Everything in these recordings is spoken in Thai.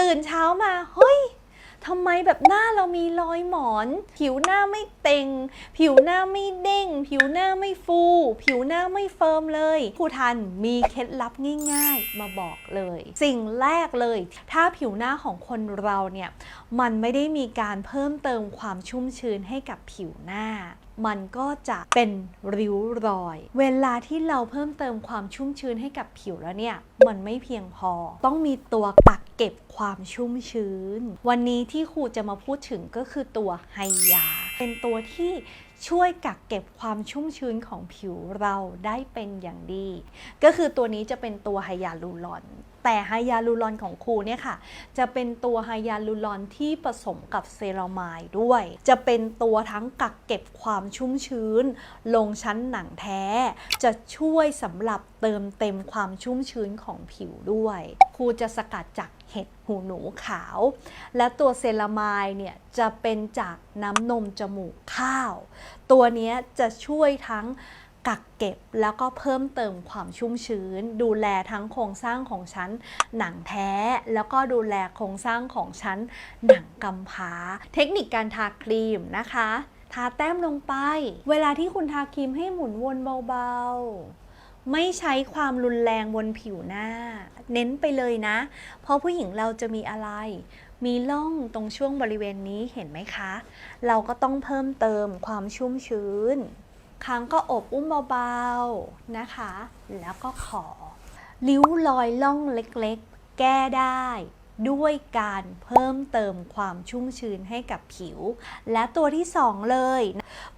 ตื่นเช้ามาเฮ้ยทำไมแบบหน้าเรามีรอยหมอน ผิวหน้าไม่เต็ง ผิวหน้าไม่เด้ง ผิวหน้าไม่ฟู ผิวหน้าไม่เฟิร์มเลยครูทันมีเคล็ดลับง่ายๆ มาบอกเลย สิ่งแรกเลย ถ้าผิวหน้าของคนเราเนี่ย มันไม่ได้มีการเพิ่มเติมความชุ่มชื้นให้กับผิวหน้า มันก็จะเป็นริ้วรอย เวลาที่เราเพิ่มเติมความชุ่มชื้นให้กับผิวแล้วเนี่ย มันไม่เพียงพอ ต้องมีตัวกักเก็บความชุ่มชื้น วันนี้ที่ครูจะมาพูดถึงก็คือตัวไฮยา เป็นตัวที่ช่วยกักเก็บความชุ่มชื้นของผิวเราได้เป็นอย่างดี ก็คือตัวนี้จะเป็นตัวไฮยาลูรอน แต่ไฮยาลูรอนของครูเนี่ยค่ะ จะเป็นตัวไฮยาลูรอนที่ผสมกับเซรามายด้วย จะเป็นตัวทั้งกักเก็บความชุ่มชื้น ลงชั้นหนังแท้ จะช่วยสำหรับเติมเต็มความชุ่มชื้นของผิวด้วย ครูจะสกัดจากเห็ดหูหนูขาว และตัวเซรามายเนี่ยจะเป็นจากน้ำนมจมูกข้าวตัวนี้จะช่วยทั้งกักเก็บแล้วก็เพิ่มเติมความชุ่มชื้น ดูแลทั้งโครงสร้างของชั้นหนังแท้ แล้วก็ดูแลโครงสร้างของชั้นหนังกำพร้า เทคนิคการทาครีมนะคะ ทาแต้มลงไป เวลาที่คุณทาครีมให้หมุนวนเบาๆ ไม่ใช้ความรุนแรงบนผิวหน้า เน้นไปเลยนะ เพราะผู้หญิงเราจะมีอะไรมีร่องตรงช่วงบริเวณนี้เห็นไหมคะ เราก็ต้องเพิ่มเติมความชุ่มชื้น ครั้งก็อบอุ้มเบาๆนะคะ แล้วก็ขอ ริ้วรอยล่องเล็กๆ แก้ได้ ด้วยการเพิ่มเติมความชุ่มชื้นให้กับผิว และตัวที่สองเลย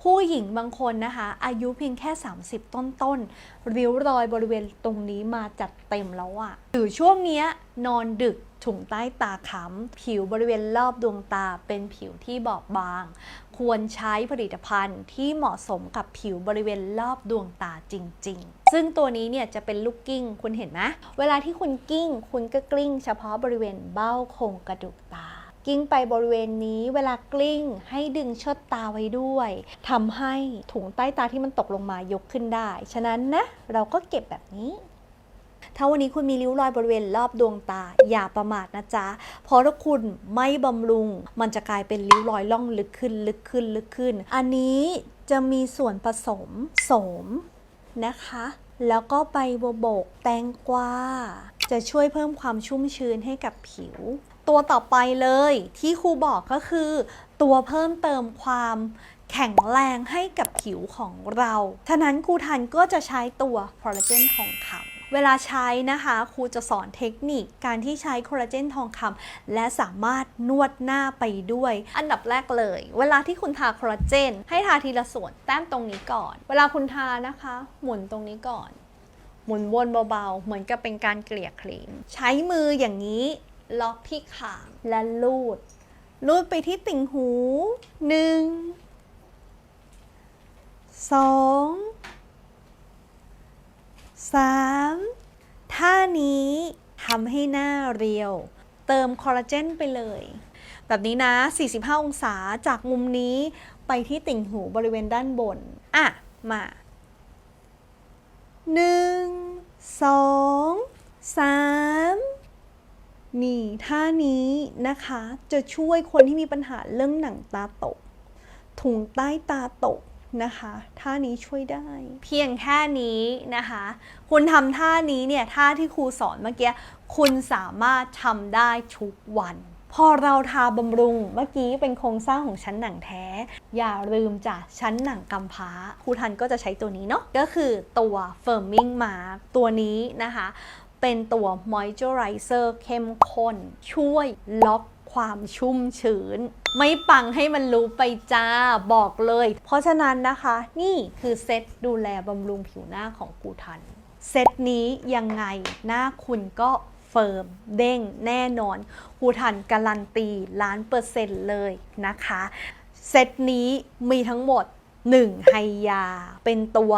ผู้หญิงบางคนนะคะ อายุเพียงแค่ 30 ต้นๆริ้วรอยบริเวณตรงนี้มาจัดเต็มแล้วอะหรือช่วงเนี้ยนอนดึกถุงใต้ตาค้ำผิวบริเวณรอบดวงตาเป็นผิวที่บอบบาง ควรใช้ผลิตภัณฑ์ที่เหมาะสมกับผิวบริเวณรอบดวงตาจริง ๆ ซึ่งตัวนี้เนี่ยจะเป็นลูกกิ้ง คุณเห็นไหมเวลาที่คุณกิ้ง คุณก็กลิ้ง เฉพาะบริเวณเบ้าโครงกระดูกตา กิ้งไปบริเวณนี้เวลากลิ้งให้ดึงชดตาไว้ด้วยทำให้ถุงใต้ตาที่มันตกลงมายกขึ้นได้ ฉะนั้นนะเราก็เก็บแบบนี้ถ้าวันนี้คุณมีริ้วรอยบริเวณรอบดวงตา อย่าประมาทนะจ๊ะ เพราะถ้าคุณไม่บำรุง มันจะกลายเป็นริ้วรอยล่องลึกขึ้นลึกขึ้นลึกขึ้น อันนี้จะมีส่วนผสมโสม นะคะ แล้วก็ใบบัวบกแตงกวาจะช่วยเพิ่มความชุ่มชื้นให้กับผิว ตัวต่อไปเลยที่ครูบอกก็คือ ตัวเพิ่มเติมความแข็งแรงให้กับผิวของเรา ฉะนั้นครูทันก็จะใช้ตัวคอลลาเจนทองคำ เวลาใช้นะคะครูจะสอนเทคนิคการที่ใช้คอลลาเจนทองคำและสามารถนวดหน้าไปด้วย อันดับแรกเลย เวลาที่คุณทาคอลลาเจน ให้ทาทีละส่วนแต้มตรงนี้ก่อน เวลาคุณทานะคะ หมุนตรงนี้ก่อน หมุนวนเบาๆ เหมือนกับเป็นการเกลี่ยครีม ใช้มืออย่างนี้ล็อกที่ขางและลูด ลูดไปที่ติ่งหูหนึ่งสอง สามท่านี้ทำให้หน้าเรียว เติมคอลลาเจนไปเลย แบบนี้นะ 45 องศาจากมุมนี้ไปที่ติ่งหูบริเวณด้านบน อะ มาหนึ่งสองสามนี่ท่านี้นะคะจะช่วยคนที่มีปัญหาเรื่องหนังตาตก ถุงใต้ตาตก นะคะท่านี้ช่วยได้ เพียงแค่นี้นะคะ คุณทำท่านี้เนี่ยท่าที่ครูสอนเมื่อกี้คุณสามารถทำได้ทุกวัน พอเราทาบำรุงเมื่อกี้เป็นโครงสร้างของชั้นหนังแท้ อย่าลืมจ้ะชั้นหนังกำพร้าครูทันก็จะใช้ตัวนี้เนาะก็คือตัว Firming Mask ตัวนี้นะคะ เป็นตัว Moisturizer เข้มข้นช่วยล็อก ความชุ่มชื้น ไม่ปังให้มันรู้ไปจ้าบอกเลย เพราะฉะนั้นนะคะ นี่คือเซตดูแลบำรุงผิวหน้าของกูทัน เซตนี้ยังไงหน้าคุณก็เฟิร์มเด้งแน่นอนกูทันการันตีล้านเปอร์เซ็นต์เลยนะคะ เซตนี้มีทั้งหมด 1 ไฮยา เป็นตัว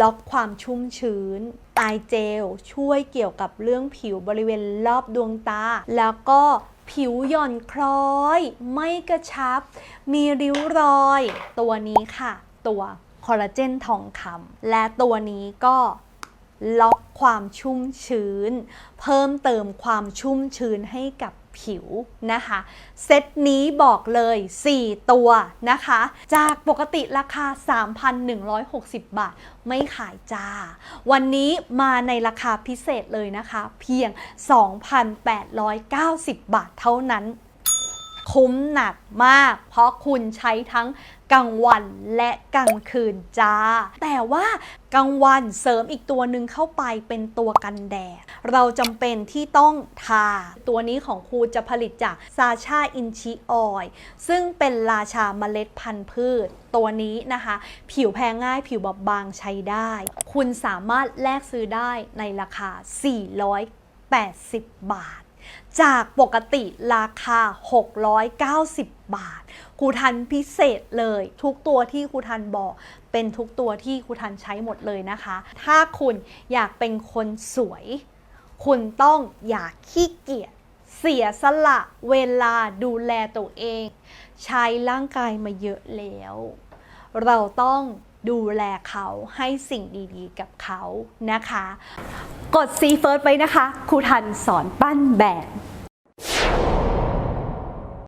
ล็อกความชุ่มชื้น ตายเจล ช่วยเกี่ยวกับเรื่องผิวบริเวณรอบดวงตา แล้วก็ ผิวหย่อนคล้อย ไม่กระชับ มีริ้วรอย ตัวนี้ค่ะ ตัวคอลลาเจนทองคำและตัวนี้ก็ ล็อกความชุ่มชื้น เพิ่มเติมความชุ่มชื้นให้กับผิวนะคะ เซตนี้บอกเลย 4 ตัวนะคะ จากปกติราคา 3,160 บาท ไม่ขายจ้า วันนี้มาในราคาพิเศษเลยนะคะ เพียง 2,890 บาทเท่านั้น คุ้มหนักมาก เพราะคุณใช้ทั้งกลางวันและกลางคืนจ้า แต่ว่ากลางวันเสริมอีกตัวหนึ่งเข้าไปเป็นตัวกันแดด เราจำเป็นที่ต้องทา ตัวนี้ของครูจะผลิตจากซาชาอินชิออยซึ่งเป็นราชาเมล็ดพันธุ์พืช ตัวนี้นะคะ ผิวแพ้ง่ายผิวบอบบางใช้ได้ คุณสามารถแลกซื้อได้ในราคา 480 บาท จากปกติราคา 690 บาท ครูทันพิเศษเลย ทุกตัวที่ครูทันบอก เป็นทุกตัวที่ครูทันใช้หมดเลยนะคะ ถ้าคุณอยากเป็นคนสวย คุณต้องอย่าขี้เกียจเสียสละเวลาดูแลตัวเอง ใช้ร่างกายมาเยอะแล้ว เราต้อง ดูแลเขาให้สิ่งดีๆ กับเขานะคะ กดซีเฟิร์สไว้นะคะครูทันสอนปั้นแบบ